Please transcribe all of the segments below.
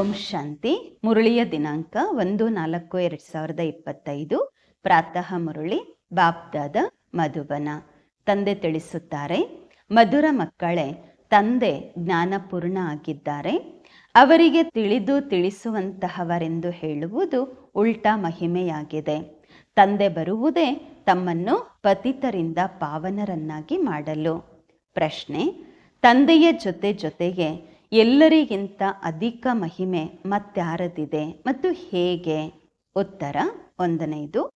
ಓಂ ಶಾಂತಿ. ಮುರಳಿಯ ದಿನಾಂಕ ಒಂದು ನಾಲ್ಕು ಎರಡು ಸಾವಿರದ ಇಪ್ಪತ್ತೈದು. ಪ್ರಾತಃ ಮುರಳಿ, ಬಾಪ್ದಾದ ಮಧುಬನ. ತಂದೆ ತಿಳಿಸುತ್ತಾರೆ, ಮಧುರ ಮಕ್ಕಳೇ, ತಂದೆ ಜ್ಞಾನಪೂರ್ಣ ಆಗಿದ್ದಾರೆ. ಅವರಿಗೆ ತಿಳಿದು ತಿಳಿಸುವಂತಹವರೆಂದು ಹೇಳುವುದು ಉಲ್ಟಾ ಮಹಿಮೆಯಾಗಿದೆ. ತಂದೆ ಬರುವುದೇ ತಮ್ಮನ್ನು ಪತಿತರಿಂದ ಪಾವನರನ್ನಾಗಿ ಮಾಡಲು. ಪ್ರಶ್ನೆ, ತಂದೆಯ ಜೊತೆ ಜೊತೆಗೆ ಎಲ್ಲರಿಗಿಂತ ಅಧಿಕ ಮಹಿಮೆ ಮತ್ತಾರದಿದೆ ಮತ್ತು ಹೇಗೆ? ಉತ್ತರ, ಒಂದನೆಯದು,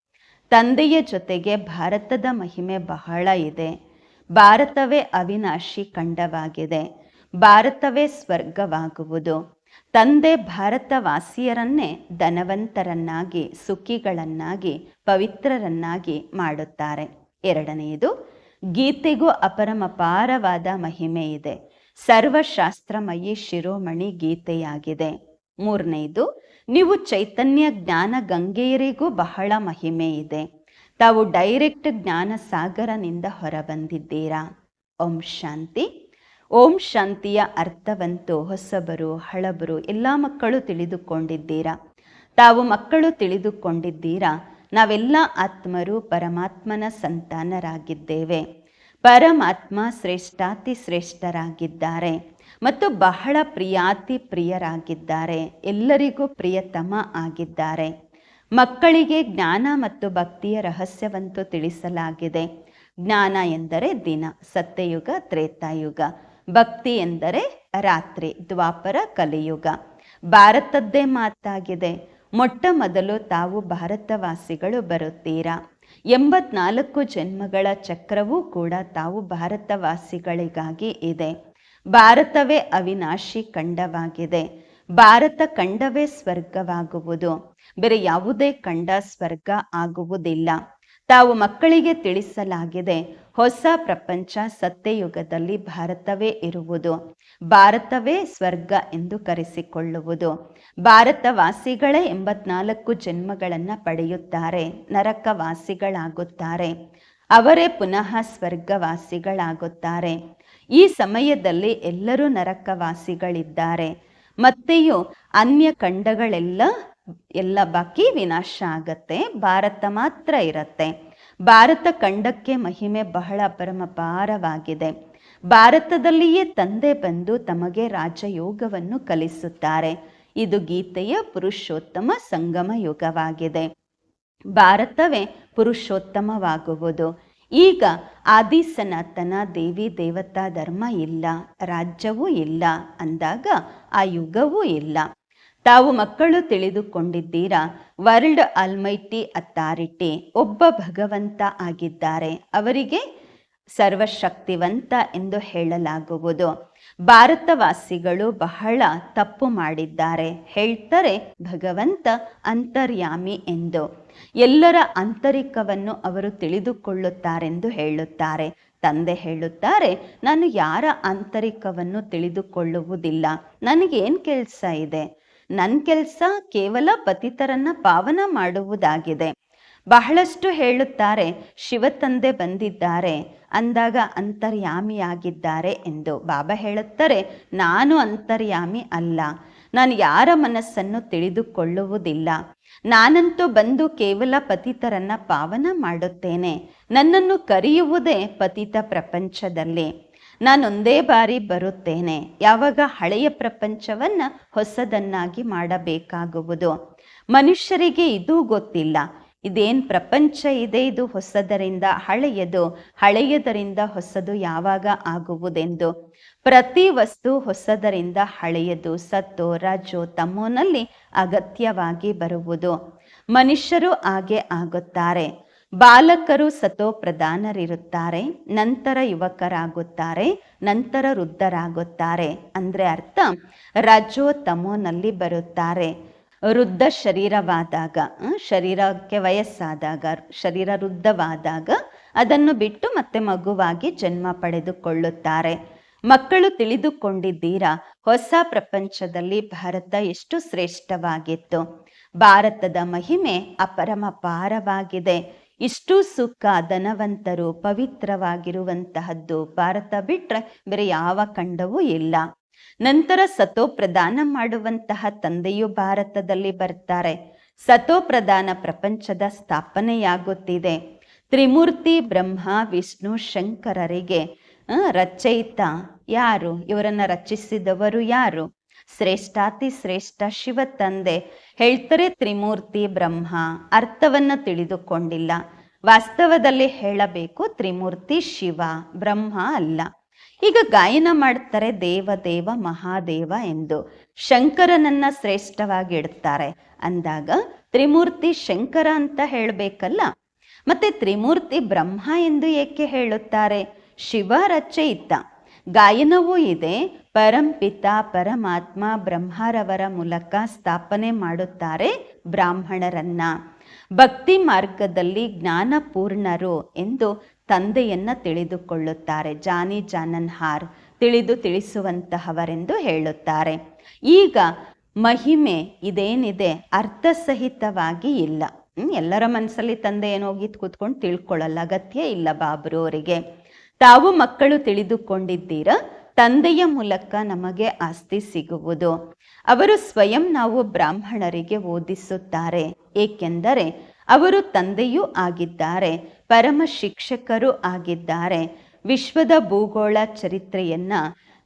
ತಂದೆಯ ಜೊತೆಗೆ ಭಾರತದ ಮಹಿಮೆ ಬಹಳ ಇದೆ. ಭಾರತವೇ ಅವಿನಾಶಿ ಖಂಡವಾಗಿದೆ. ಭಾರತವೇ ಸ್ವರ್ಗವಾಗುವುದು. ತಂದೆ ಭಾರತವಾಸಿಯರನ್ನೇ ಧನವಂತರನ್ನಾಗಿ, ಸುಖಿಗಳನ್ನಾಗಿ, ಪವಿತ್ರರನ್ನಾಗಿ ಮಾಡುತ್ತಾರೆ. ಎರಡನೆಯದು, ಗೀತೆಗೂ ಅಪರಮಪಾರವಾದ ಮಹಿಮೆ ಇದೆ. ಸರ್ವಶಾಸ್ತ್ರಮಯಿ ಶಿರೋಮಣಿ ಗೀತೆಯಾಗಿದೆ. ಮೂರನೆಯದು ನೀವು ಚೈತನ್ಯ ಜ್ಞಾನ ಗಂಗೆಯರಿಗೂ ಬಹಳ ಮಹಿಮೆ ಇದೆ. ತಾವು ಡೈರೆಕ್ಟ್ ಜ್ಞಾನ ಸಾಗರನಿಂದ ಹೊರಬಂದಿದ್ದೀರಾ. ಓಂ ಶಾಂತಿ. ಓಂ ಶಾಂತಿಯ ಅರ್ಥವಂತೂ ಹೊಸಬರು, ಹಳಬರು, ಎಲ್ಲ ಮಕ್ಕಳು ತಿಳಿದುಕೊಂಡಿದ್ದೀರಾ. ತಾವು ಮಕ್ಕಳು ತಿಳಿದುಕೊಂಡಿದ್ದೀರಾ. ನಾವೆಲ್ಲ ಆತ್ಮರು, ಪರಮಾತ್ಮನ ಸಂತಾನರಾಗಿದ್ದೇವೆ. ಪರಮಾತ್ಮ ಶ್ರೇಷ್ಠಾತಿ ಶ್ರೇಷ್ಠರಾಗಿದ್ದಾರೆ ಮತ್ತು ಬಹಳ ಪ್ರಿಯಾತಿ ಪ್ರಿಯರಾಗಿದ್ದಾರೆ. ಎಲ್ಲರಿಗೂ ಪ್ರಿಯತಮ ಆಗಿದ್ದಾರೆ. ಮಕ್ಕಳಿಗೆ ಜ್ಞಾನ ಮತ್ತು ಭಕ್ತಿಯ ರಹಸ್ಯವಂತೂ ತಿಳಿಸಲಾಗಿದೆ. ಜ್ಞಾನ ಎಂದರೆ ದಿನ, ಸತ್ಯಯುಗ, ತ್ರೇತಾಯುಗ. ಭಕ್ತಿ ಎಂದರೆ ರಾತ್ರಿ, ದ್ವಾಪರ ಕಲಿಯುಗ. ಭಾರತದ್ದೇ ಮಾತಾಗಿದೆ. ಮೊಟ್ಟ ಮೊದಲು ತಾವು ಭಾರತವಾಸಿಗಳು ಬರುತ್ತೀರಾ? ಎಂಬತ್ನಾಲ್ಕು ಜನ್ಮಗಳ ಚಕ್ರವೂ ಕೂಡ ತಾವು ಭಾರತವಾಸಿಗಳಿಗಾಗಿ ಇದೆ. ಭಾರತವೇ ಅವಿನಾಶಿ ಖಂಡವಾಗಿದೆ. ಭಾರತ ಖಂಡವೇ ಸ್ವರ್ಗವಾಗುವುದು. ಬೇರೆ ಯಾವುದೇ ಖಂಡ ಸ್ವರ್ಗ ಆಗುವುದಿಲ್ಲ. ತಾವು ಮಕ್ಕಳಿಗೆ ತಿಳಿಸಲಾಗಿದೆ, ಹೊಸ ಪ್ರಪಂಚ ಸತ್ಯಯುಗದಲ್ಲಿ ಭಾರತವೇ ಇರುವುದು. ಭಾರತವೇ ಸ್ವರ್ಗ ಎಂದು ಕರೆಸಿಕೊಳ್ಳುವುದು. ಭಾರತವಾಸಿಗಳೇ ಎಂಬತ್ನಾಲ್ಕು ಜನ್ಮಗಳನ್ನು ಪಡೆಯುತ್ತಾರೆ, ನರಕವಾಸಿಗಳಾಗುತ್ತಾರೆ. ಅವರೇ ಪುನಃ ಸ್ವರ್ಗವಾಸಿಗಳಾಗುತ್ತಾರೆ. ಈ ಸಮಯದಲ್ಲಿ ಎಲ್ಲರೂ ನರಕವಾಸಿಗಳಿದ್ದಾರೆ. ಮತ್ತೆಯೂ ಅನ್ಯ ಖಂಡಗಳೆಲ್ಲ, ಎಲ್ಲ ಬಾಕಿ ವಿನಾಶ ಆಗತ್ತೆ, ಭಾರತ ಮಾತ್ರ ಇರತ್ತೆ. ಭಾರತ ಖಂಡಕ್ಕೆ ಮಹಿಮೆ ಬಹಳ ಪರಮಪಾರವಾಗಿದೆ ಭಾರತದಲ್ಲಿಯೇ ತಂದೆ ಬಂದು ತಮಗೆ ರಾಜಯೋಗವನ್ನು ಕಲಿಸುತ್ತಾರೆ. ಇದು ಗೀತೆಯ ಪುರುಷೋತ್ತಮ ಸಂಗಮ ಯುಗವಾಗಿದೆ. ಭಾರತವೇ ಪುರುಷೋತ್ತಮವಾಗುವುದು. ಈಗ ಆದಿ ಸನಾತನ ದೇವಿ ದೇವತಾ ಧರ್ಮ ಇಲ್ಲ, ರಾಜ್ಯವೂ ಇಲ್ಲ ಅಂದಾಗ ಆ ಯುಗವೂ ಇಲ್ಲ. ತಾವು ಮಕ್ಕಳು ತಿಳಿದುಕೊಂಡಿದ್ದೀರಾ? ವರ್ಲ್ಡ್ ಅಲ್ಮೈಟಿ ಅಥಾರಿಟಿ ಒಬ್ಬ ಭಗವಂತ ಆಗಿದ್ದಾರೆ. ಅವರಿಗೆ ಸರ್ವಶಕ್ತಿವಂತ ಎಂದು ಹೇಳಲಾಗುವುದು. ಭಾರತವಾಸಿಗಳು ಬಹಳ ತಪ್ಪು ಮಾಡಿದ್ದಾರೆ. ಹೇಳ್ತಾರೆ ಭಗವಂತ ಅಂತರ್ಯಾಮಿ ಎಂದು. ಎಲ್ಲರ ಆಂತರಿಕವನ್ನು ಅವರು ತಿಳಿದುಕೊಳ್ಳುತ್ತಾರೆಂದು ಹೇಳುತ್ತಾರೆ. ತಂದೆ ಹೇಳುತ್ತಾರೆ, ನಾನು ಯಾರ ಆಂತರಿಕವನ್ನು ತಿಳಿದುಕೊಳ್ಳುವುದಿಲ್ಲ. ನನಗೇನು ಕೆಲಸ ಇದೆ? ನನ್ನ ಕೆಲಸ ಕೇವಲ ಪತಿತರನ್ನ ಪಾವನ ಮಾಡುವುದಾಗಿದೆ. ಬಹಳಷ್ಟು ಹೇಳುತ್ತಾರೆ, ಶಿವತಂದೆ ಬಂದಿದ್ದಾರೆ. ಅಂದಾಗ ಅಂತರ್ಯಾಮಿಯಾಗಿದ್ದಾರೆ ಎಂದು ಬಾಬಾ ಹೇಳುತ್ತಾರೆ. ನಾನು ಅಂತರ್ಯಾಮಿ ಅಲ್ಲ. ನಾನು ಯಾರ ಮನಸ್ಸನ್ನು ತಿಳಿದುಕೊಳ್ಳುವುದಿಲ್ಲ. ನಾನಂತೂ ಬಂದು ಕೇವಲ ಪತಿತರನ್ನ ಪಾವನ ಮಾಡುತ್ತೇನೆ. ನನ್ನನ್ನು ಕರೆಯುವುದೇ ಪತಿತ ಪ್ರಪಂಚದಲ್ಲಿ. ನಾನೊಂದೇ ಬಾರಿ ಬರುತ್ತೇನೆ. ಯಾವಾಗ ಹಳೆಯ ಪ್ರಪಂಚವನ್ನ ಹೊಸದನ್ನಾಗಿ ಮಾಡಬೇಕಾಗುವುದು. ಮನುಷ್ಯರಿಗೆ ಇದೂ ಗೊತ್ತಿಲ್ಲ. ಇದೇನು ಪ್ರಪಂಚ ಇದೆ ಇದು ಹೊಸದರಿಂದ ಹಳೆಯದು, ಹಳೆಯದರಿಂದ ಹೊಸದು ಯಾವಾಗ ಆಗುವುದೆಂದು. ಪ್ರತಿ ವಸ್ತು ಹೊಸದರಿಂದ ಹಳೆಯದು, ಸತ್ತೋ ರಜೋ ತಮ್ಮೋನಲ್ಲಿ ಅಗತ್ಯವಾಗಿ ಬರುವುದು. ಮನುಷ್ಯರು ಹಾಗೆ ಆಗುತ್ತಾರೆ. ಬಾಲಕರು ಸತೋ ಪ್ರಧಾನರಿರುತ್ತಾರೆ, ನಂತರ ಯುವಕರಾಗುತ್ತಾರೆ, ನಂತರ ವೃದ್ಧರಾಗುತ್ತಾರೆ. ಅಂದರೆ ಅರ್ಥ, ರಜೋ ತಮೋನಲ್ಲಿ ಬರುತ್ತಾರೆ. ವೃದ್ಧ ಶರೀರವಾದಾಗ ಶರೀರಕ್ಕೆ ವಯಸ್ಸಾದಾಗ, ಶರೀರ ವೃದ್ಧವಾದಾಗ ಅದನ್ನು ಬಿಟ್ಟು ಮತ್ತೆ ಮಗುವಾಗಿ ಜನ್ಮ ಪಡೆದುಕೊಳ್ಳುತ್ತಾರೆ. ಮಕ್ಕಳು ತಿಳಿದುಕೊಂಡಿದ್ದೀರಾ, ಹೊಸ ಪ್ರಪಂಚದಲ್ಲಿ ಭಾರತ ಎಷ್ಟು ಶ್ರೇಷ್ಠವಾಗಿತ್ತು. ಭಾರತದ ಮಹಿಮೆ ಅಪರಮಪಾರವಾಗಿದೆ ಇಷ್ಟು ಸುಖ, ಧನವಂತರು, ಪವಿತ್ರವಾಗಿರುವಂತಹದ್ದು ಭಾರತ ಬಿಟ್ಟರೆ ಬೇರೆ ಯಾವ ಖಂಡವೂ ಇಲ್ಲ. ನಂತರ ಸತೋ ಪ್ರದಾನ ಮಾಡುವಂತಹ ತಂದೆಯು ಭಾರತದಲ್ಲಿ ಬರ್ತಾರೆ. ಸತೋ ಪ್ರಧಾನ ಪ್ರಪಂಚದ ಸ್ಥಾಪನೆಯಾಗುತ್ತಿದೆ. ತ್ರಿಮೂರ್ತಿ ಬ್ರಹ್ಮ, ವಿಷ್ಣು, ಶಂಕರರಿಗೆ ರಚಯಿತ ಯಾರು? ಇವರನ್ನ ರಚಿಸಿದವರು ಯಾರು? ಶ್ರೇಷ್ಠಾತಿ ಶ್ರೇಷ್ಠ ಶಿವ ತಂದೆ. ಹೇಳ್ತಾರೆ ತ್ರಿಮೂರ್ತಿ ಬ್ರಹ್ಮ, ಅರ್ಥವನ್ನ ತಿಳಿದುಕೊಂಡಿಲ್ಲ. ವಾಸ್ತವದಲ್ಲಿ ಹೇಳಬೇಕು ತ್ರಿಮೂರ್ತಿ ಶಿವ, ಬ್ರಹ್ಮ ಅಲ್ಲ. ಈಗ ಗಾಯನ ಮಾಡ್ತಾರೆ ದೇವ ದೇವ, ಮಹಾದೇವ ಎಂದು. ಶಂಕರನನ್ನ ಶ್ರೇಷ್ಠವಾಗಿ ಇಡ್ತಾರೆ. ಅಂದಾಗ ತ್ರಿಮೂರ್ತಿ ಶಂಕರ ಅಂತ ಹೇಳಬೇಕಲ್ಲ? ಮತ್ತೆ ತ್ರಿಮೂರ್ತಿ ಬ್ರಹ್ಮ ಎಂದು ಏಕೆ ಹೇಳುತ್ತಾರೆ? ಶಿವ ರಚಯಿತ ಗಾಯನವೂ ಇದೆ. ಪರಂಪಿತ ಪರಮಾತ್ಮ ಬ್ರಹ್ಮರವರ ಮೂಲಕ ಸ್ಥಾಪನೆ ಮಾಡುತ್ತಾರೆ ಬ್ರಾಹ್ಮಣರನ್ನ. ಭಕ್ತಿ ಮಾರ್ಗದಲ್ಲಿ ಜ್ಞಾನಪೂರ್ಣರು ಎಂದು ತಂದೆಯನ್ನ ತಿಳಿದುಕೊಳ್ಳುತ್ತಾರೆ, ಜಾನಿ ಜಾನನ್ಹಾರ್ ತಿಳಿದು ತಿಳಿಸುವಂತಹವರೆಂದು ಹೇಳುತ್ತಾರೆ. ಈಗ ಮಹಿಮೆ ಇದೇನಿದೆ? ಅರ್ಥಸಹಿತವಾಗಿ ಇಲ್ಲ. ಎಲ್ಲರ ಮನಸ್ಸಲ್ಲಿ ತಂದೆ ಏನೋಗಿ ಕೂತ್ಕೊಂಡು ತಿಳ್ಕೊಳ್ಳಲ್ಲ, ಅಗತ್ಯ ಇಲ್ಲ ಬಾಬ್ರು ಅವರಿಗೆ. ತಾವು ಮಕ್ಕಳು ತಿಳಿದುಕೊಂಡಿದ್ದೀರ, ತಂದೆಯ ಮೂಲಕ ನಮಗೆ ಆಸ್ತಿ ಸಿಗುವುದು. ಅವರು ಸ್ವಯಂ ನಾವು ಬ್ರಾಹ್ಮಣರಿಗೆ ಓದಿಸುತ್ತಾರೆ, ಏಕೆಂದರೆ ಅವರು ತಂದೆಯೂ ಆಗಿದ್ದಾರೆ ಪರಮ ಶಿಕ್ಷಕರು ಆಗಿದ್ದಾರೆ. ವಿಶ್ವದ ಭೂಗೋಳ ಚರಿತ್ರೆಯನ್ನ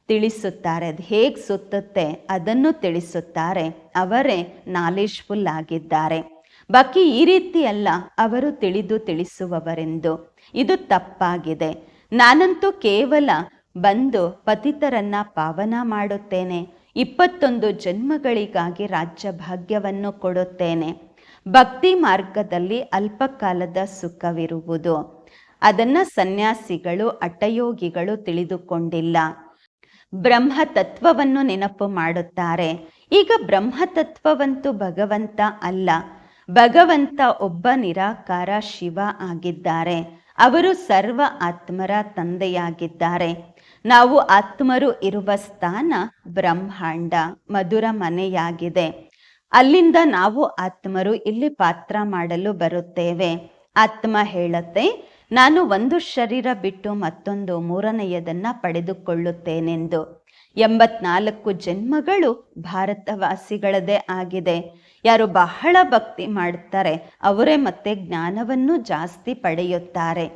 ತಿಳಿಸುತ್ತಾರೆ. ಅದು ಹೇಗೆ ಸುತ್ತುತ್ತೆ ಅದನ್ನು ತಿಳಿಸುತ್ತಾರೆ. ಅವರೇ ನಾಲೆಜ್ಫುಲ್ ಆಗಿದ್ದಾರೆ. ಬಾಕಿ ಈ ರೀತಿ ಅಲ್ಲ, ಅವರು ತಿಳಿದು ತಿಳಿಸುವವರೆಂದು. ಇದು ತಪ್ಪಾಗಿದೆ. ನಾನಂತೂ ಕೇವಲ ಬಂದು ಪತಿತರನ್ನ ಪಾವನ ಮಾಡುತ್ತೇನೆ. ಇಪ್ಪತ್ತೊಂದು ಜನ್ಮಗಳಿಗಾಗಿ ರಾಜ್ಯ ಭಾಗ್ಯವನ್ನು ಕೊಡುತ್ತೇನೆ. ಭಕ್ತಿ ಮಾರ್ಗದಲ್ಲಿ ಅಲ್ಪಕಾಲದ ಸುಖವಿರುವುದು. ಅದನ್ನು ಸನ್ಯಾಸಿಗಳು, ಅಟಯೋಗಿಗಳು ತಿಳಿದುಕೊಂಡಿಲ್ಲ. ಬ್ರಹ್ಮ ತತ್ವವನ್ನು ನೆನಪು ಮಾಡುತ್ತಾರೆ. ಈಗ ಬ್ರಹ್ಮ ತತ್ವವಂತೂ ಭಗವಂತ ಅಲ್ಲ. ಭಗವಂತ ಒಬ್ಬ ನಿರಾಕಾರ ಶಿವ ಆಗಿದ್ದಾರೆ. ಅವರು ಸರ್ವ ಆತ್ಮರ ತಂದೆಯಾಗಿದ್ದಾರೆ. ನಾವು ಆತ್ಮರು ಇರುವ ಸ್ಥಾನ ಬ್ರಹ್ಮಾಂಡ, ಮಧುರ ಮನೆಯಾಗಿದೆ. ಅಲ್ಲಿಂದ ನಾವು ಆತ್ಮರು ಇಲ್ಲಿ ಪಾತ್ರ ಮಾಡಲು ಬರುತ್ತೇವೆ. ಆತ್ಮ ಹೇಳತ್ತೆ, ನಾನು ಒಂದು ಶರೀರ ಬಿಟ್ಟು ಮತ್ತೊಂದು ಮೂರನೆಯದನ್ನ ಪಡೆದುಕೊಳ್ಳುತ್ತೇನೆಂದು. ಎಂಬತ್ನಾಲ್ಕು ಜನ್ಮಗಳು ಭಾರತವಾಸಿಗಳದೇ ಆಗಿದೆ. ಯಾರು ಬಹಳ ಭಕ್ತಿ ಮಾಡ್ತಾರೆ, ಅವರೇ ಮತ್ತೆ ಜ್ಞಾನವನ್ನು ಜಾಸ್ತಿ ಪಡೆಯುತ್ತಾರೆ.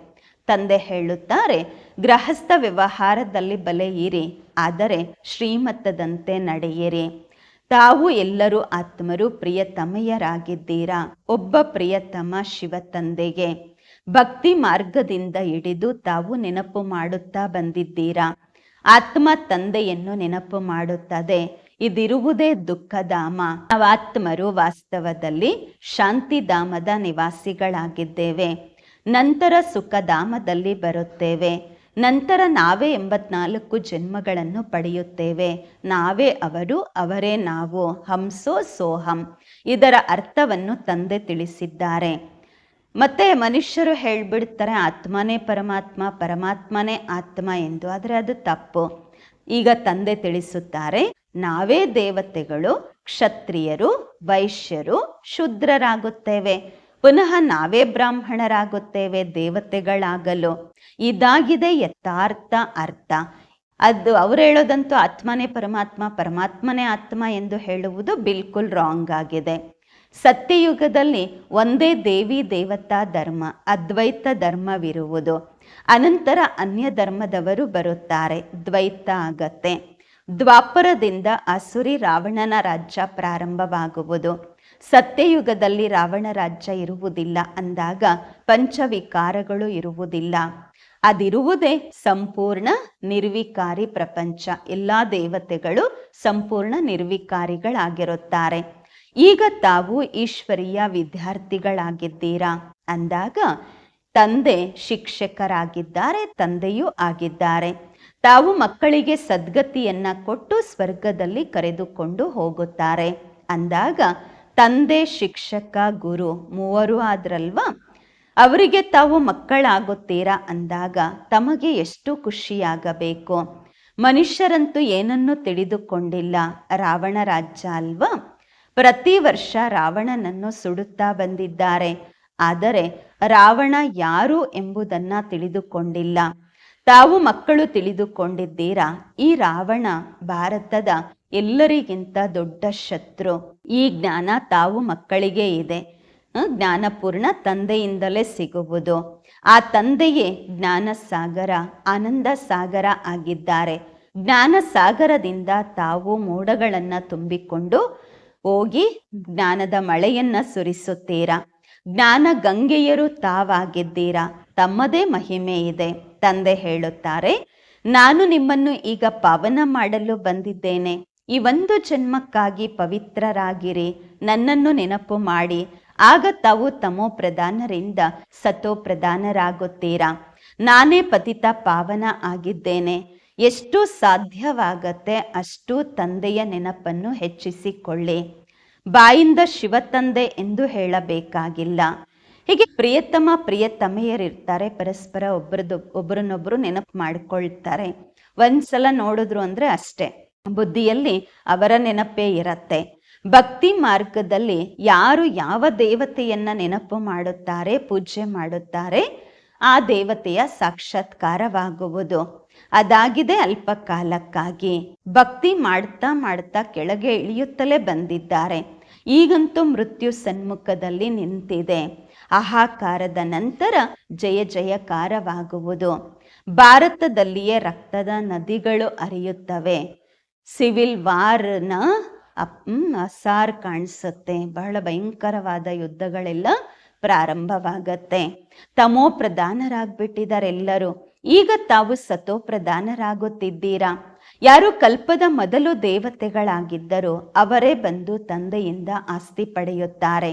ತಂದೆ ಹೇಳುತ್ತಾರೆ, ಗೃಹಸ್ಥ ವ್ಯವಹಾರದಲ್ಲಿ ಬಲೆಯಿರಿ, ಆದರೆ ಶ್ರೀಮತದಂತೆ ನಡೆಯಿರಿ. ತಾವು ಎಲ್ಲರೂ ಆತ್ಮರು ಪ್ರಿಯತಮಯರಾಗಿದ್ದೀರಾ? ಒಬ್ಬ ಪ್ರಿಯತಮ ಶಿವ ತಂದೆಗೆ ಭಕ್ತಿ ಮಾರ್ಗದಿಂದ ಹಿಡಿದು ತಾವು ನೆನಪು ಮಾಡುತ್ತಾ ಬಂದಿದ್ದೀರಾ? ಆತ್ಮ ತಂದೆಯನ್ನು ನೆನಪು ಮಾಡುತ್ತದೆ. ಇದಿರುವುದೇ ದುಃಖಧಾಮ. ನಾವು ಆತ್ಮರು ವಾಸ್ತವದಲ್ಲಿ ಶಾಂತಿಧಾಮದ ನಿವಾಸಿಗಳಾಗಿದ್ದೇವೆ. ನಂತರ ಸುಖಧಾಮದಲ್ಲಿ ಬರುತ್ತೇವೆ. ನಂತರ ನಾವೇ ಎಂಬತ್ನಾಲ್ಕು ಜನ್ಮಗಳನ್ನು ಪಡೆಯುತ್ತೇವೆ. ನಾವೇ ಅವರು, ಅವರೇ ನಾವು. ಹಂಸೋ ಸೋಹಂ. ಇದರ ಅರ್ಥವನ್ನು ತಂದೆ ತಿಳಿಸಿದ್ದಾರೆ. ಮತ್ತೆ ಮನುಷ್ಯರು ಹೇಳ್ಬಿಡ್ತಾರೆ, ಆತ್ಮನೇ ಪರಮಾತ್ಮ, ಪರಮಾತ್ಮನೇ ಆತ್ಮ ಎಂದು. ಆದರೆ ಅದು ತಪ್ಪು. ಈಗ ತಂದೆ ತಿಳಿಸುತ್ತಾರೆ, ನಾವೇ ದೇವತೆಗಳು, ಕ್ಷತ್ರಿಯರು, ವೈಶ್ಯರು, ಶೂದ್ರರಾಗುತ್ತೇವೆ. ಪುನಃ ನಾವೇ ಬ್ರಾಹ್ಮಣರಾಗುತ್ತೇವೆ, ದೇವತೆಗಳಾಗಲು. ಇದಾಗಿದೆ ಯಥಾರ್ಥ ಅರ್ಥ. ಅದು ಅವ್ರು ಹೇಳೋದಂತೂ ಆತ್ಮನೇ ಪರಮಾತ್ಮ, ಪರಮಾತ್ಮನೇ ಆತ್ಮ ಎಂದು ಹೇಳುವುದು ಬಿಲ್ಕುಲ್ ರಾಂಗ್ ಆಗಿದೆ. ಸತ್ಯಯುಗದಲ್ಲಿ ಒಂದೇ ದೇವಿ, ದೇವತಾ, ಧರ್ಮ, ಅದ್ವೈತ ಧರ್ಮವಿರುವುದು. ಅನಂತರ ಅನ್ಯ ಧರ್ಮದವರು ಬರುತ್ತಾರೆ, ದ್ವೈತ ಆಗತ್ತೆ. ದ್ವಾಪರದಿಂದ ಅಸುರಿ ರಾವಣನ ರಾಜ್ಯ ಪ್ರಾರಂಭವಾಗುವುದು. ಸತ್ಯಯುಗದಲ್ಲಿ ರಾವಣ ರಾಜ್ಯ ಇರುವುದಿಲ್ಲ ಅಂದಾಗ ಪಂಚವಿಕಾರಗಳು ಇರುವುದಿಲ್ಲ. ಅದಿರುವುದೇ ಸಂಪೂರ್ಣ ನಿರ್ವಿಕಾರಿ ಪ್ರಪಂಚ. ಎಲ್ಲ ದೇವತೆಗಳು ಸಂಪೂರ್ಣ ನಿರ್ವಿಕಾರಿಗಳಾಗಿರುತ್ತಾರೆ. ಈಗ ತಾವು ಈಶ್ವರಿಯ ವಿದ್ಯಾರ್ಥಿಗಳಾಗಿದ್ದೀರಾ? ಅಂದಾಗ ತಂದೆ ಶಿಕ್ಷಕರಾಗಿದ್ದಾರೆ, ತಂದೆಯೂ ಆಗಿದ್ದಾರೆ. ತಾವು ಮಕ್ಕಳಿಗೆ ಸದ್ಗತಿಯನ್ನ ಕೊಟ್ಟು ಸ್ವರ್ಗದಲ್ಲಿ ಕರೆದುಕೊಂಡು ಹೋಗುತ್ತಾರೆ. ಅಂದಾಗ ತಂದೆ ಶಿಕ್ಷಕ ಗುರು ಮೂವರು ಆದ್ರಲ್ವಾ? ಅವರಿಗೆ ತಾವು ಮಕ್ಕಳಾಗುತ್ತೀರಾ ಅಂದಾಗ ತಮಗೆ ಎಷ್ಟು ಖುಷಿಯಾಗಬೇಕು? ಮನುಷ್ಯರಂತೂ ಏನನ್ನೂ ತಿಳಿದುಕೊಂಡಿಲ್ಲ, ರಾವಣ ರಾಜ್ಯ ಅಲ್ವಾ? ಪ್ರತಿ ವರ್ಷ ರಾವಣನನ್ನು ಸುಡುತ್ತಾ ಬಂದಿದ್ದಾರೆ. ಆದರೆ ರಾವಣ ಯಾರು ಎಂಬುದನ್ನ ತಿಳಿದುಕೊಂಡಿಲ್ಲ. ತಾವು ಮಕ್ಕಳು ತಿಳಿದುಕೊಂಡಿದ್ದೀರಾ? ಈ ರಾವಣ ಭಾರತದ ಎಲ್ಲರಿಗಿಂತ ದೊಡ್ಡ ಶತ್ರು. ಈ ಜ್ಞಾನ ತಾವು ಮಕ್ಕಳಿಗೆ ಇದೆ. ಜ್ಞಾನಪೂರ್ಣ ತಂದೆಯಿಂದಲೇ ಸಿಗುವುದು. ಆ ತಂದೆಯೇ ಜ್ಞಾನ ಸಾಗರ ಆನಂದ ಸಾಗರ ಆಗಿದ್ದಾರೆ. ಜ್ಞಾನ ಸಾಗರದಿಂದ ತಾವು ಮೋಡಗಳನ್ನು ತುಂಬಿಕೊಂಡು ಹೋಗಿ ಜ್ಞಾನದ ಮಳೆಯನ್ನ ಸುರಿಸುತ್ತೀರಾ? ಜ್ಞಾನ ಗಂಗೆಯರು ತಾವಾಗಿದ್ದೀರಾ? ತಮ್ಮದೇ ಮಹಿಮೆ ಇದೆ, ತಂದೆ ಹೇಳುತ್ತಾರೆ. ನಾನು ನಿಮ್ಮನ್ನು ಈಗ ಪಾವನ ಮಾಡಲು ಬಂದಿದ್ದೇನೆ. ಈ ಒಂದು ಜನ್ಮಕ್ಕಾಗಿ ಪವಿತ್ರರಾಗಿರಿ, ನನ್ನನ್ನು ನೆನಪು ಮಾಡಿ. ಆಗ ತಾವು ತಮೋ ಪ್ರಧಾನರಿಂದ ಸತೋ ಪ್ರಧಾನರಾಗುತ್ತೀರಾ? ನಾನೇ ಪತಿತ ಪಾವನ ಆಗಿದ್ದೇನೆ. ಎಷ್ಟು ಸಾಧ್ಯವಾಗತ್ತೆ ಅಷ್ಟು ತಂದೆಯ ನೆನಪನ್ನು ಹೆಚ್ಚಿಸಿಕೊಳ್ಳಿ. ಬಾಯಿಂದ ಶಿವತಂದೆ ಎಂದು ಹೇಳಬೇಕಾಗಿಲ್ಲ. ಹೀಗೆ ಪ್ರಿಯತಮ ಪ್ರಿಯತಮೆಯರಿರ್ತಾರೆ, ಪರಸ್ಪರ ಒಬ್ಬರದ್ದು ಒಬ್ಬರನ್ನೊಬ್ಬರು ನೆನಪು ಮಾಡ್ಕೊಳ್ತಾರೆ. ಒಂದ್ಸಲ ನೋಡಿದ್ರು ಅಂದ್ರೆ ಅಷ್ಟೇ. ಬುದ್ಧಿಯಲ್ಲಿ ಅವರ ನೆನಪೇ ಇರತ್ತೆ. ಭಕ್ತಿ ಮಾರ್ಗದಲ್ಲಿ ಯಾರು ಯಾವ ದೇವತೆಯನ್ನ ನೆನಪು ಮಾಡುತ್ತಾರೆ, ಪೂಜೆ ಮಾಡುತ್ತಾರೆ, ಆ ದೇವತೆಯ ಸಾಕ್ಷಾತ್ಕಾರವಾಗುವುದು. ಅದಾಗಿದೆ ಅಲ್ಪ ಕಾಲಕ್ಕಾಗಿ. ಭಕ್ತಿ ಮಾಡ್ತಾ ಮಾಡ್ತಾ ಕೆಳಗೆ ಇಳಿಯುತ್ತಲೇ ಬಂದಿದ್ದಾರೆ. ಈಗಂತೂ ಮೃತ್ಯು ಸನ್ಮುಖದಲ್ಲಿ ನಿಂತಿದೆ. ಅಹಾಕಾರದ ನಂತರ ಜಯ ಜಯಕಾರವಾಗುವುದು. ಭಾರತದಲ್ಲಿಯೇ ರಕ್ತದ ನದಿಗಳು ಹರಿಯುತ್ತವೆ. ಸಿವಿಲ್ ವಾರ್ನ ಅಸಾರ್ ಕಾಣಿಸುತ್ತೆ. ಬಹಳ ಭಯಂಕರವಾದ ಯುದ್ಧಗಳೆಲ್ಲ ಪ್ರಾರಂಭವಾಗತ್ತೆ. ತಮೋ ಪ್ರಧಾನರಾಗ್ಬಿಟ್ಟಿದ್ದಾರೆ ಎಲ್ಲರೂ ಈಗ ತಾವು ಸತೋ ಪ್ರಧಾನರಾಗುತ್ತಿದ್ದೀರಾ? ಯಾರು ಕಲ್ಪದ ಮೊದಲು ದೇವತೆಗಳಾಗಿದ್ದರು ಅವರೇ ಬಂದು ತಂದೆಯಿಂದ ಆಸ್ತಿ ಪಡೆಯುತ್ತಾರೆ.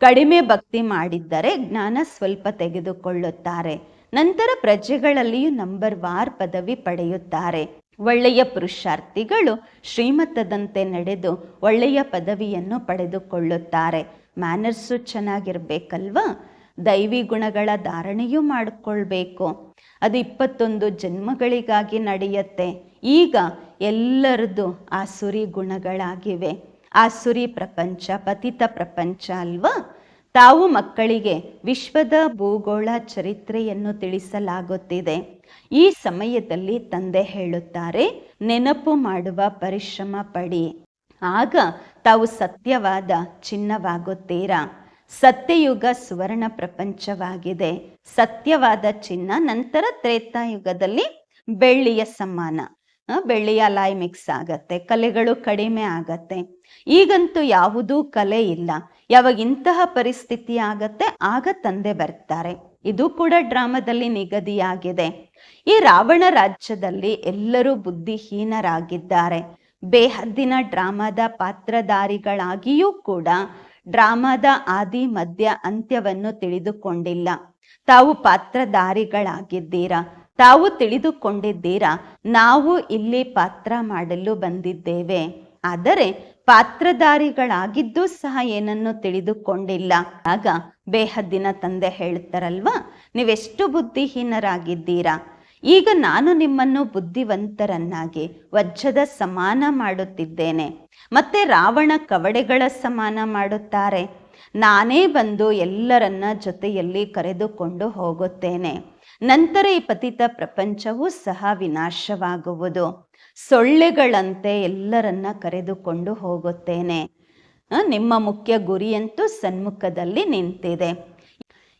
ಕಡಿಮೆ ಭಕ್ತಿ ಮಾಡಿದ್ದರೆ ಜ್ಞಾನ ಸ್ವಲ್ಪ ತೆಗೆದುಕೊಳ್ಳುತ್ತಾರೆ. ನಂತರ ಪ್ರಜೆಗಳಲ್ಲಿಯೂ ನಂಬರ್ ವಾರ್ ಪದವಿ ಪಡೆಯುತ್ತಾರೆ. ಒಳ್ಳೆಯ ಪುರುಷಾರ್ಥಿಗಳು ಶ್ರೀಮತದಂತೆ ನಡೆದು ಒಳ್ಳೆಯ ಪದವಿಯನ್ನು ಪಡೆದುಕೊಳ್ಳುತ್ತಾರೆ. ಮ್ಯಾನರ್ಸು ಚೆನ್ನಾಗಿರ್ಬೇಕಲ್ವಾ? ದೈವಿ ಗುಣಗಳ ಧಾರಣೆಯೂ ಮಾಡಿಕೊಳ್ಬೇಕು. ಅದು ಇಪ್ಪತ್ತೊಂದು ಜನ್ಮಗಳಿಗಾಗಿ ನಡೆಯುತ್ತೆ. ಈಗ ಎಲ್ಲರದು ಆಸುರಿ ಗುಣಗಳಾಗಿವೆ. ಆಸುರಿ ಪ್ರಪಂಚ, ಪತಿತ ಪ್ರಪಂಚ ಅಲ್ವಾ? ತಾವು ಮಕ್ಕಳಿಗೆ ವಿಶ್ವದ ಭೂಗೋಳ ಚರಿತ್ರೆಯನ್ನು ತಿಳಿಸಲಾಗುತ್ತಿದೆ. ಈ ಸಮಯದಲ್ಲಿ ತಂದೆ ಹೇಳುತ್ತಾರೆ, ನೆನಪು ಮಾಡುವ ಪರಿಶ್ರಮ ಪಡಿ. ಆಗ ತಾವು ಸತ್ಯವಾದ ಚಿನ್ನವಾಗುತ್ತೀರಾ? ಸತ್ಯಯುಗ ಸುವರ್ಣ ಪ್ರಪಂಚವಾಗಿದೆ. ಸತ್ಯವಾದ ಚಿನ್ನ ನಂತರ ತ್ರೇತಾಯುಗದಲ್ಲಿ ಬೆಳ್ಳಿಯ ಸಮಾನ. ಬೆಳ್ಳಿಯ ಲಾಯ್ ಮಿಕ್ಸ್ ಆಗತ್ತೆ, ಕಲೆಗಳು ಕಡಿಮೆ ಆಗತ್ತೆ. ಈಗಂತೂ ಯಾವುದೂ ಕಲೆ ಇಲ್ಲ. ಯಾವಾಗ ಇಂತಹ ಪರಿಸ್ಥಿತಿ ಆಗತ್ತೆ, ಆಗ ತಂದೆ ಬರ್ತಾರೆ. ಇದು ಕೂಡ ಡ್ರಾಮಾದಲ್ಲಿ ನಿಗದಿಯಾಗಿದೆ. ಈ ರಾವಣ ರಾಜ್ಯದಲ್ಲಿ ಎಲ್ಲರೂ ಬುದ್ಧಿಹೀನರಾಗಿದ್ದಾರೆ. ಬೇಹದ್ದಿನ ಡ್ರಾಮಾದ ಪಾತ್ರಧಾರಿಗಳಾಗಿಯೂ ಕೂಡ ಡ್ರಾಮಾದ ಆದಿ, ಮಧ್ಯ ಅಂತ್ಯವನ್ನು ತಿಳಿದುಕೊಂಡಿಲ್ಲ. ತಾವು ಪಾತ್ರಧಾರಿಗಳಾಗಿದ್ದೀರಾ? ತಾವು ತಿಳಿದುಕೊಂಡಿದ್ದೀರಾ? ನಾವು ಇಲ್ಲಿ ಪಾತ್ರ ಮಾಡಲು ಬಂದಿದ್ದೇವೆ. ಆದರೆ ಪಾತ್ರಧಾರಿಗಳಾಗಿದ್ದು ಸಹ ಏನನ್ನು ತಿಳಿದುಕೊಂಡಿಲ್ಲ. ಆಗ ಬೇಹದ್ದಿನ ತಂದೆ ಹೇಳ್ತಾರಲ್ವಾ, ನೀವೆಷ್ಟು ಬುದ್ಧಿಹೀನರಾಗಿದ್ದೀರಾ? ಈಗ ನಾನು ನಿಮ್ಮನ್ನು ಬುದ್ಧಿವಂತರನ್ನಾಗಿ, ವಜ್ರದ ಸಮಾನ ಮಾಡುತ್ತಿದ್ದೇನೆ. ಮತ್ತೆ ರಾವಣ ಕವಡೆಗಳ ಸಮಾನ ಮಾಡುತ್ತಾರೆ. ನಾನೇ ಬಂದು ಎಲ್ಲರನ್ನ ಜೊತೆಯಲ್ಲಿ ಕರೆದುಕೊಂಡು ಹೋಗುತ್ತೇನೆ. ನಂತರ ಈ ಪತಿತ ಪ್ರಪಂಚವೂ ಸಹ ವಿನಾಶವಾಗುವುದು. ಸೊಳ್ಳೆಗಳಂತೆ ಎಲ್ಲರನ್ನ ಕರೆದುಕೊಂಡು ಹೋಗುತ್ತೇನೆ. ನಿಮ್ಮ ಮುಖ್ಯ ಗುರಿಯಂತೂ ಸನ್ಮುಖದಲ್ಲಿ ನಿಂತಿದೆ.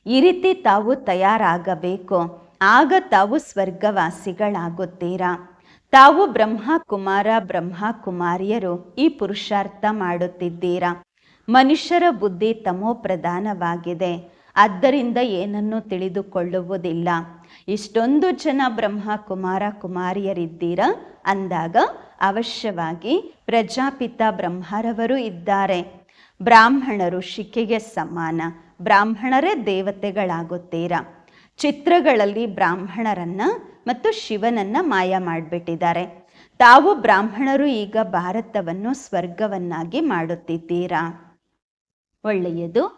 ಈ ರೀತಿ ತಾವು ತಯಾರಾಗಬೇಕು. ಆಗ ತಾವು ಸ್ವರ್ಗವಾಸಿಗಳಾಗುತ್ತೀರಾ. ತಾವು ಬ್ರಹ್ಮ ಕುಮಾರ ಬ್ರಹ್ಮ ಕುಮಾರಿಯರು ಈ ಪುರುಷಾರ್ಥ ಮಾಡುತ್ತಿದ್ದೀರಾ. ಮನುಷ್ಯರ ಬುದ್ಧಿ ತಮೋ ಪ್ರಧಾನವಾಗಿದೆ. ಆದ್ದರಿಂದ ಏನನ್ನು ತಿಳಿದುಕೊಳ್ಳುವುದಿಲ್ಲ. ಇಷ್ಟೊಂದು ಜನ ಬ್ರಹ್ಮ ಕುಮಾರ ಕುಮಾರಿಯರಿದ್ದೀರ? ಅಂದಾಗ ಅವಶ್ಯವಾಗಿ ಪ್ರಜಾಪಿತ ಬ್ರಹ್ಮರವರು ಇದ್ದಾರೆ. ಬ್ರಾಹ್ಮಣರು ಶಿಕೆಗೆ ಸಮಾನ. ಬ್ರಾಹ್ಮಣರೇ ದೇವತೆಗಳಾಗುತ್ತೀರಾ? ಚಿತ್ರಗಳಲ್ಲಿ ಬ್ರಾಹ್ಮಣರನ್ನ ಮತ್ತು ಶಿವನನ್ನ ಮಾಯ ಮಾಡಿಬಿಟ್ಟಿದ್ದಾರೆ. ತಾವು ಬ್ರಾಹ್ಮಣರು ಈಗ ಭಾರತವನ್ನು ಸ್ವರ್ಗವನ್ನಾಗಿ ಮಾಡುತ್ತಿದ್ದೀರಾ? ಒಳ್ಳೆಯದು.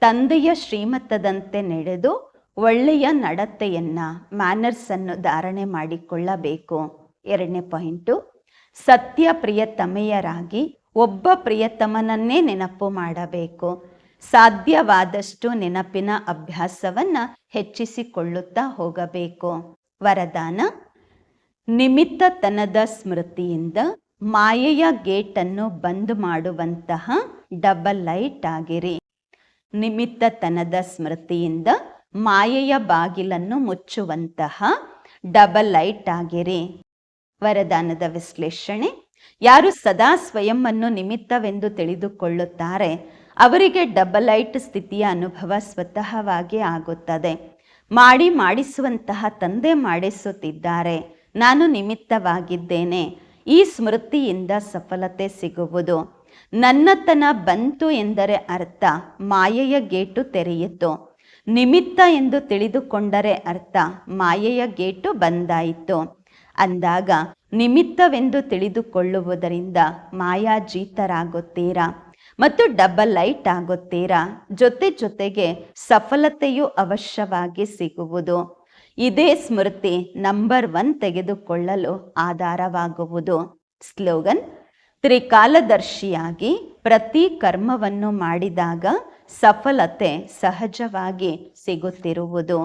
ತಂದೆಯ ಶ್ರೀಮತದಂತೆ ನಡೆದು ಒಳ್ಳೆಯ ನಡತೆಯನ್ನ ಮ್ಯಾನರ್ಸ್ ಅನ್ನು ಧಾರಣೆ ಮಾಡಿಕೊಳ್ಳಬೇಕು. ಎರಡನೇ ಪಾಯಿಂಟು, ಸತ್ಯ ಪ್ರಿಯತಮೆಯರಾಗಿ ಒಬ್ಬ ಪ್ರಿಯತಮನನ್ನೇ ನೆನಪು ಮಾಡಬೇಕು. ಸಾಧ್ಯವಾದಷ್ಟು ನೆನಪಿನ ಅಭ್ಯಾಸವನ್ನ ಹೆಚ್ಚಿಸಿಕೊಳ್ಳುತ್ತಾ ಹೋಗಬೇಕು. ವರದಾನ, ನಿಮಿತ್ತತನದ ಸ್ಮೃತಿಯಿಂದ ಮಾಯೆಯ ಗೇಟನ್ನು ಬಂದ್ ಮಾಡುವಂತಹ ಡಬಲ್ ಲೈಟ್ ಆಗಿರಿ. ನಿಮಿತ್ತತನದ ಸ್ಮೃತಿಯಿಂದ ಮಾಯೆಯ ಬಾಗಿಲನ್ನು ಮುಚ್ಚುವಂತಹ ಡಬಲ್ ಲೈಟ್ ಆಗಿರಿ. ವರದಾನದ ವಿಶ್ಲೇಷಣೆ, ಯಾರು ಸದಾ ಸ್ವಯಂವನ್ನು ನಿಮಿತ್ತವೆಂದು ತಿಳಿದುಕೊಳ್ಳುತ್ತಾರೆ, ಅವರಿಗೆ ಡಬಲ್ ಲೈಟ್ ಸ್ಥಿತಿಯ ಅನುಭವ ಸ್ವತಃವಾಗಿ ಆಗುತ್ತದೆ. ಮಾಡಿ ಮಾಡಿಸುವಂತಹ ತಂದೆ ಮಾಡಿಸುತ್ತಿದ್ದಾರೆ. ನಾನು ನಿಮಿತ್ತವಾಗಿದ್ದೇನೆ. ಈ ಸ್ಮೃತಿಯಿಂದ ಸಫಲತೆ ಸಿಗುವುದು. ನನ್ನತನ ಬಂತು ಎಂದರೆ ಅರ್ಥ, ಮಾಯೆಯ ಗೇಟು ತೆರೆಯಿತು. ನಿಮಿತ್ತ ಎಂದು ತಿಳಿದುಕೊಂಡರೆ ಅರ್ಥ, ಮಾಯೆಯ ಗೇಟು ಬಂದಾಯಿತು. ಅಂದಾಗ, ನಿಮಿತ್ತವೆಂದು ತಿಳಿದುಕೊಳ್ಳುವುದರಿಂದ ಮಾಯಾಜೀತರಾಗುತ್ತೀರಾ? ಮತ್ತು ಡಬಲ್ ಲೈಟ್ ಆಗುತ್ತೀರಾ? ಜೊತೆ ಜೊತೆಗೆ ಸಫಲತೆಯು ಅವಶ್ಯವಾಗಿ ಸಿಗುವುದು. ಇದೇ ಸ್ಮೃತಿ ನಂಬರ್ ಒನ್ ತೆಗೆದುಕೊಳ್ಳಲು ಆಧಾರವಾಗುವುದು. ಸ್ಲೋಗನ್ ತ್ರಿಕಾಲದರ್ಶಿಯಾಗಿ ಪ್ರತಿ ಕರ್ಮವನ್ನು ಮಾಡಿದಾಗ ಸಫಲತೆ ಸಹಜವಾಗಿ ಸಿಗುತ್ತಿರುವುದು.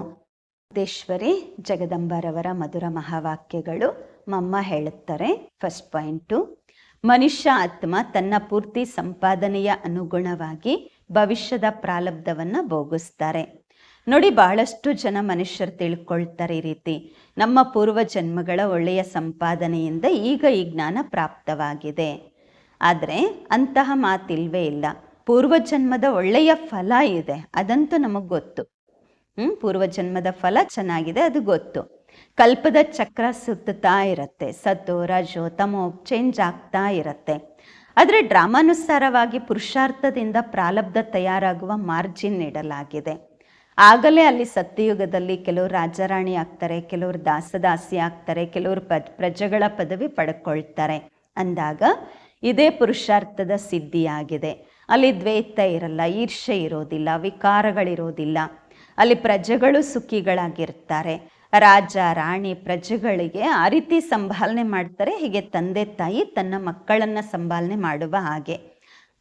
ದೇಶ್ವರಿ ಜಗದಂಬರವರ ಮಧುರ ಮಹಾವಾಕ್ಯಗಳು ಮಮ್ಮ ಹೇಳುತ್ತಾರೆ. ಫಸ್ಟ್ ಪಾಯಿಂಟು ಮನುಷ್ಯ ಆತ್ಮ ತನ್ನ ಪೂರ್ತಿ ಸಂಪಾದನೆಯ ಅನುಗುಣವಾಗಿ ಭವಿಷ್ಯದ ಪ್ರಾಲಬ್ಧವನ್ನು ಭೋಗಿಸ್ತಾರೆ. ನೋಡಿ ಬಹಳಷ್ಟು ಜನ ಮನುಷ್ಯರು ತಿಳ್ಕೊಳ್ತಾರೆ ಈ ರೀತಿ. ನಮ್ಮ ಪೂರ್ವ ಜನ್ಮಗಳ ಒಳ್ಳೆಯ ಸಂಪಾದನೆಯಿಂದ ಈಗ ಈ ಜ್ಞಾನ ಪ್ರಾಪ್ತವಾಗಿದೆ. ಆದರೆ ಅಂತಹ ಮಾತಿಲ್ವೇ ಇಲ್ಲ. ಪೂರ್ವಜನ್ಮದ ಒಳ್ಳೆಯ ಫಲ ಇದೆ, ಅದಂತೂ ನಮಗೆ ಗೊತ್ತು. ಹ್ಮ್, ಪೂರ್ವಜನ್ಮದ ಫಲ ಚೆನ್ನಾಗಿದೆ, ಅದು ಗೊತ್ತು. ಕಲ್ಪದ ಚಕ್ರ ಸುತ್ತುತ್ತಾ ಇರುತ್ತೆ ಸತ್ತು ರಜೋ, ತಮೋ, ಚೇಂಜ್ ಆಗ್ತಾ ಇರುತ್ತೆ. ಆದರೆ ಡ್ರಾಮಾನುಸಾರವಾಗಿ ಪುರುಷಾರ್ಥದಿಂದ ಪ್ರಾಲಬ್ಧ ತಯಾರಾಗುವ ಮಾರ್ಜಿನ್ ನೀಡಲಾಗಿದೆ. ಆಗಲೇ ಅಲ್ಲಿ ಸತ್ಯಯುಗದಲ್ಲಿ ಕೆಲವರು ರಾಜರಾಣಿ ಆಗ್ತಾರೆ ಕೆಲವರು ದಾಸದಾಸಿ ಆಗ್ತಾರೆ ಕೆಲವರು ಪ ಪ್ರಜೆಗಳ ಪದವಿ ಪಡ್ಕೊಳ್ತಾರೆ. ಅಂದಾಗ ಇದೇ ಪುರುಷಾರ್ಥದ ಸಿದ್ಧಿಯಾಗಿದೆ. ಅಲ್ಲಿ ದ್ವೇತ ಇರಲ್ಲ ಈರ್ಷೆ ಇರೋದಿಲ್ಲ, ವಿಕಾರಗಳಿರೋದಿಲ್ಲ. ಅಲ್ಲಿ ಪ್ರಜೆಗಳು ಸುಖಿಗಳಾಗಿರ್ತಾರೆ. ರಾಜ, ರಾಣಿ ಪ್ರಜೆಗಳಿಗೆ ಆ ರೀತಿ ಸಂಭಾಲನೆ ಮಾಡ್ತಾರೆ, ಹೀಗೆ ತಂದೆ, ತಾಯಿ ತನ್ನ ಮಕ್ಕಳನ್ನ ಸಂಭಾಲನೆ ಮಾಡುವ ಹಾಗೆ.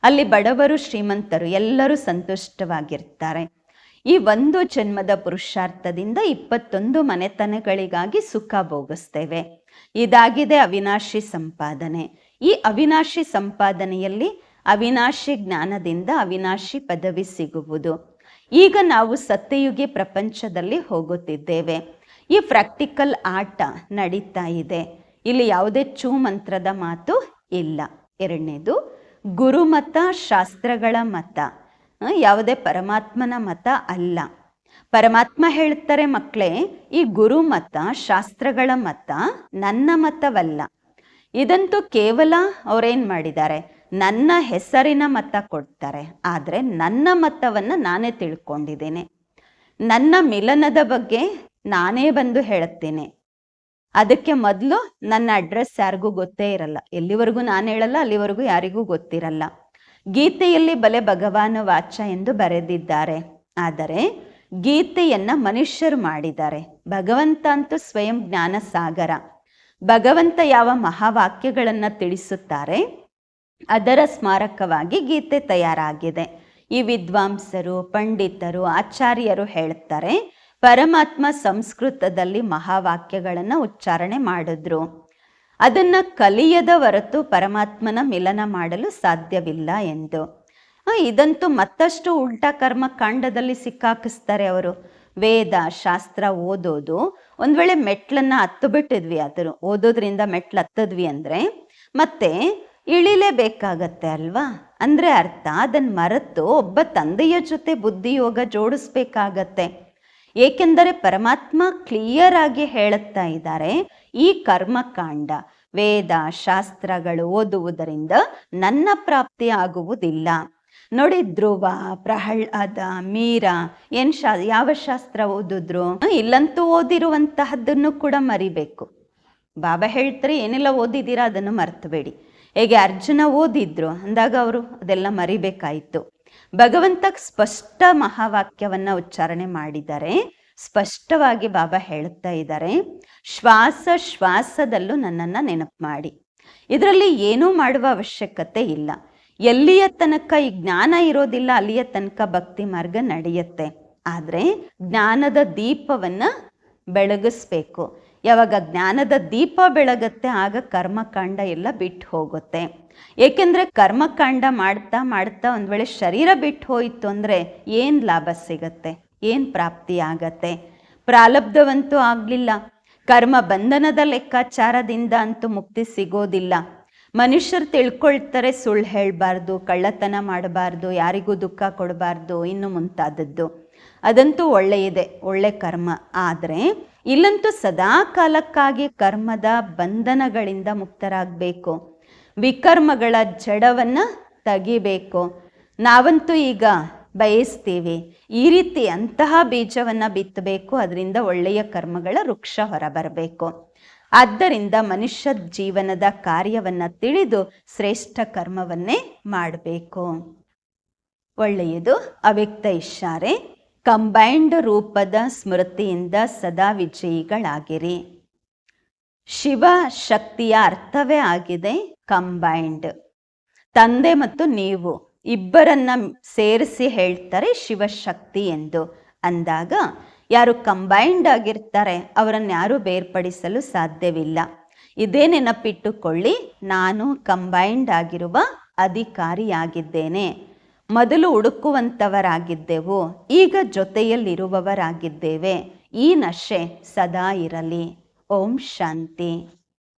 ಅಲ್ಲಿ ಬಡವರು ಶ್ರೀಮಂತರು ಎಲ್ಲರೂ ಸಂತುಷ್ಟವಾಗಿರ್ತಾರೆ. ಈ ಒಂದು ಜನ್ಮದ ಪುರುಷಾರ್ಥದಿಂದ ಇಪ್ಪತ್ತೊಂದು ಮನೆತನಗಳಿಗಾಗಿ ಸುಖ ಭೋಗಿಸ್ತೇವೆ. ಇದಾಗಿದೆ ಅವಿನಾಶಿ ಸಂಪಾದನೆ. ಈ ಅವಿನಾಶಿ ಸಂಪಾದನೆಯಲ್ಲಿ ಅವಿನಾಶಿ ಜ್ಞಾನದಿಂದ ಅವಿನಾಶಿ ಪದವಿ ಸಿಗುವುದು. ಈಗ ನಾವು ಸತ್ಯಯುಗಿ ಪ್ರಪಂಚದಲ್ಲಿ ಹೋಗುತ್ತಿದ್ದೇವೆ. ಈ ಪ್ರಾಕ್ಟಿಕಲ್ ಆಟ ನಡೀತಾ ಇದೆ. ಇಲ್ಲಿ ಯಾವುದೇ ಚೂ ಮಂತ್ರದ ಮಾತು ಇಲ್ಲ. ಎರಡನೇದು, ಗುರುಮತ ಶಾಸ್ತ್ರಗಳ ಮತ. ಯಾವುದೇ ಪರಮಾತ್ಮನ ಮತ ಅಲ್ಲ. ಪರಮಾತ್ಮ ಹೇಳ್ತಾರೆ ಮಕ್ಕಳೇ, ಈ ಗುರು ಮತ, ಶಾಸ್ತ್ರಗಳ ಮತ ನನ್ನ ಮತವಲ್ಲ. ಇದಂತೂ ಕೇವಲ ಅವ್ರೇನ್ ಮಾಡಿದ್ದಾರೆ, ನನ್ನ ಹೆಸರಿನ ಮತ ಕೊಡ್ತಾರೆ. ಆದರೆ ನನ್ನ ಮತವನ್ನು ನಾನೇ ತಿಳ್ಕೊಂಡಿದ್ದೇನೆ. ನನ್ನ ಮಿಲನದ ಬಗ್ಗೆ ನಾನೇ ಬಂದು ಹೇಳುತ್ತೇನೆ. ಅದಕ್ಕೆ ಮೊದಲು ನನ್ನ ಅಡ್ರೆಸ್ ಯಾರಿಗೂ ಗೊತ್ತೇ ಇರಲ್ಲ. ಎಲ್ಲಿವರೆಗೂ ನಾನು ಹೇಳಲ್ಲ, ಅಲ್ಲಿವರೆಗೂ ಯಾರಿಗೂ ಗೊತ್ತಿರಲ್ಲ. ಗೀತೆಯಲ್ಲಿ ಬಲೆ ಭಗವಾನ ವಾಚ ಎಂದು ಬರೆದಿದ್ದಾರೆ. ಆದರೆ ಗೀತೆಯನ್ನ ಮನುಷ್ಯರು ಮಾಡಿದ್ದಾರೆ. ಭಗವಂತ ಅಂತೂ ಸ್ವಯಂ ಜ್ಞಾನ ಸಾಗರ ಭಗವಂತ ಯಾವ ಮಹಾವಾಕ್ಯಗಳನ್ನು ತಿಳಿಸುತ್ತಾರೆ? ಅದರ ಸ್ಮಾರಕವಾಗಿ ಗೀತೆ ತಯಾರಾಗಿದೆ. ಈ ವಿದ್ವಾಂಸರು, ಪಂಡಿತರು, ಆಚಾರ್ಯರು ಹೇಳ್ತಾರೆ, ಪರಮಾತ್ಮ ಸಂಸ್ಕೃತದಲ್ಲಿ ಮಹಾವಾಕ್ಯಗಳನ್ನು ಉಚ್ಚಾರಣೆ ಮಾಡಿದ್ರು. ಅದನ್ನ ಕಲಿಯದ ಹೊರತು ಪರಮಾತ್ಮನ ಮಿಲನ ಮಾಡಲು ಸಾಧ್ಯವಿಲ್ಲ ಎಂದು. ಇದಂತೂ ಮತ್ತಷ್ಟು ಉಲ್ಟಾ ಕರ್ಮ ಕಾಂಡದಲ್ಲಿ ಸಿಕ್ಕಾಕಿಸ್ತಾರೆ ಅವರು. ವೇದ, ಶಾಸ್ತ್ರ ಓದೋದು. ಒಂದ್ ವೇಳೆ ಮೆಟ್ಲನ್ನ ಹತ್ತು ಬಿಟ್ಟಿದ್ವಿ ಅದ್ರ ಓದೋದ್ರಿಂದ ಮೆಟ್ಲು ಹತ್ತದ್ವಿ ಅಂದ್ರೆ, ಮತ್ತೆ ಇಳಿಲೇಬೇಕಾಗತ್ತೆ ಅಲ್ವಾ? ಅಂದ್ರೆ ಅರ್ಥ ಅದನ್ನ ಮರೆತು ಒಬ್ಬ ತಂದೆಯ ಜೊತೆ ಬುದ್ಧಿಯೋಗ ಜೋಡಿಸ್ಬೇಕಾಗತ್ತೆ. ಏಕೆಂದರೆ ಪರಮಾತ್ಮ ಕ್ಲಿಯರ್ ಆಗಿ ಹೇಳುತ್ತಾ ಇದ್ದಾರೆ ಈ ಕರ್ಮಕಾಂಡ ವೇದ ಶಾಸ್ತ್ರಗಳು ಓದುವುದರಿಂದ ನನ್ನ ಪ್ರಾಪ್ತಿ ಆಗುವುದಿಲ್ಲ. ನೋಡಿ ಧ್ರುವ ಪ್ರಹ್ಲಾದ ಮೀರಾ, ಏನ್ ಶಾ, ಯಾವ ಶಾಸ್ತ್ರ ಓದಿದ್ರು ಇಲ್ಲಂತೂ ಓದಿರುವಂತಹದ್ದನ್ನು ಕೂಡ ಮರಿಬೇಕು. ಬಾಬಾ ಹೇಳ್ತಾರೆ, ಏನೆಲ್ಲ ಓದಿದ್ದೀರಾ ಅದನ್ನು ಮರ್ತಬೇಡಿ. ಹೇಗೆ ಅರ್ಜುನ ಓದಿದ್ರು, ಅಂದಾಗ ಅವರು ಅದೆಲ್ಲ ಮರಿಬೇಕಾಯಿತು. ಭಗವಂತ ಸ್ಪಷ್ಟ ಮಹಾವಾಕ್ಯವನ್ನ ಉಚ್ಚಾರಣೆ ಮಾಡಿದ್ದಾರೆ. ಸ್ಪಷ್ಟವಾಗಿ ಬಾಬಾ ಹೇಳ್ತಾ ಇದ್ದಾರೆ, ಶ್ವಾಸ ಶ್ವಾಸದಲ್ಲೂ ನನ್ನನ್ನು ನೆನಪು ಮಾಡಿ. ಇದರಲ್ಲಿ ಏನೂ ಮಾಡುವ ಅವಶ್ಯಕತೆ ಇಲ್ಲ. ಎಲ್ಲಿಯ ತನಕ ಈ ಜ್ಞಾನ ಇರೋದಿಲ್ಲ, ಅಲ್ಲಿಯ ತನಕ ಭಕ್ತಿ ಮಾರ್ಗ ನಡೆಯುತ್ತೆ. ಆದರೆ ಜ್ಞಾನದ ದೀಪವನ್ನು ಬೆಳಗಿಸ್ಬೇಕು. ಯಾವಾಗ ಜ್ಞಾನದ ದೀಪ ಬೆಳಗತ್ತೆ, ಆಗ ಕರ್ಮಕಾಂಡ ಎಲ್ಲ ಬಿಟ್ಟು ಹೋಗುತ್ತೆ. ಏಕೆಂದರೆ ಕರ್ಮಕಾಂಡ ಮಾಡ್ತಾ ಮಾಡ್ತಾ ಒಂದು ವೇಳೆ ಶರೀರ ಬಿಟ್ಟು ಹೋಯಿತು ಅಂದರೆ ಏನು ಲಾಭ ಸಿಗತ್ತೆ? ಏನ್ ಪ್ರಾಪ್ತಿ ಆಗತ್ತೆ? ಪ್ರಾಲಬ್ಧವಂತೂ ಆಗಲಿಲ್ಲ. ಕರ್ಮ ಬಂಧನದ ಲೆಕ್ಕಾಚಾರದಿಂದ ಅಂತೂ ಮುಕ್ತಿ ಸಿಗೋದಿಲ್ಲ. ಮನುಷ್ಯರು ತಿಳ್ಕೊಳ್ತಾರೆ ಸುಳ್ಳು ಹೇಳಬಾರ್ದು, ಕಳ್ಳತನ ಮಾಡಬಾರ್ದು, ಯಾರಿಗೂ ದುಃಖ ಕೊಡಬಾರ್ದು, ಇನ್ನು ಮುಂತಾದದ್ದು. ಅದಂತೂ ಒಳ್ಳೆಯದೆ, ಒಳ್ಳೆ ಕರ್ಮ. ಆದರೆ, ಇಲ್ಲಂತೂ ಸದಾ ಕಾಲಕ್ಕಾಗಿ ಕರ್ಮದ ಬಂಧನಗಳಿಂದ ಮುಕ್ತರಾಗಬೇಕು. ವಿಕರ್ಮಗಳ ಜಡವನ್ನು ತೆಗಿಬೇಕು. ನಾವಂತೂ ಈಗ ಬಯಸ್ತೀವಿ. ಈ ರೀತಿ ಅಂತಹ ಬೀಜವನ್ನು ಬಿತ್ತಬೇಕು, ಅದರಿಂದ ಒಳ್ಳೆಯ ಕರ್ಮಗಳ ವೃಕ್ಷ ಹೊರಬರಬೇಕು. ಆದ್ದರಿಂದ ಮನುಷ್ಯ ಜೀವನದ ಕಾರ್ಯವನ್ನು ತಿಳಿದು ಶ್ರೇಷ್ಠ ಕರ್ಮವನ್ನೇ ಮಾಡಬೇಕು. ಒಳ್ಳೆಯದು, ಅವ್ಯಕ್ತ ಇಷಾರೆ ಕಂಬೈಂಡ್ ರೂಪದ ಸ್ಮೃತಿಯಿಂದ ಸದಾ ವಿಜಯಿಗಳಾಗಿರಿ. ಶಿವ ಶಕ್ತಿಯ ಅರ್ಥವೇ ಆಗಿದೆ ಕಂಬೈಂಡ್. ತಂದೆ ಮತ್ತು ನೀವು ಇಬ್ಬರನ್ನ ಸೇರಿಸಿ ಹೇಳ್ತಾರೆ ಶಿವಶಕ್ತಿ ಎಂದು. ಅಂದಾಗ ಯಾರು ಕಂಬೈಂಡ್ ಆಗಿರ್ತಾರೆ, ಅವರನ್ನು ಯಾರು ಬೇರ್ಪಡಿಸಲು ಸಾಧ್ಯವಿಲ್ಲ. ಇದೇ ನೆನಪಿಟ್ಟುಕೊಳ್ಳಿ, ನಾನು ಕಂಬೈಂಡ್ ಆಗಿರುವ ಅಧಿಕಾರಿಯಾಗಿದ್ದೇನೆ. ಮೊದಲು ಹುಡುಕುವಂಥವರಾಗಿದ್ದೆವು ಈಗ ಜೊತೆಯಲ್ಲಿರುವವರಾಗಿದ್ದೇವೆ. ಈ ನಶೆ ಸದಾ ಇರಲಿ. ಓಂ ಶಾಂತಿ.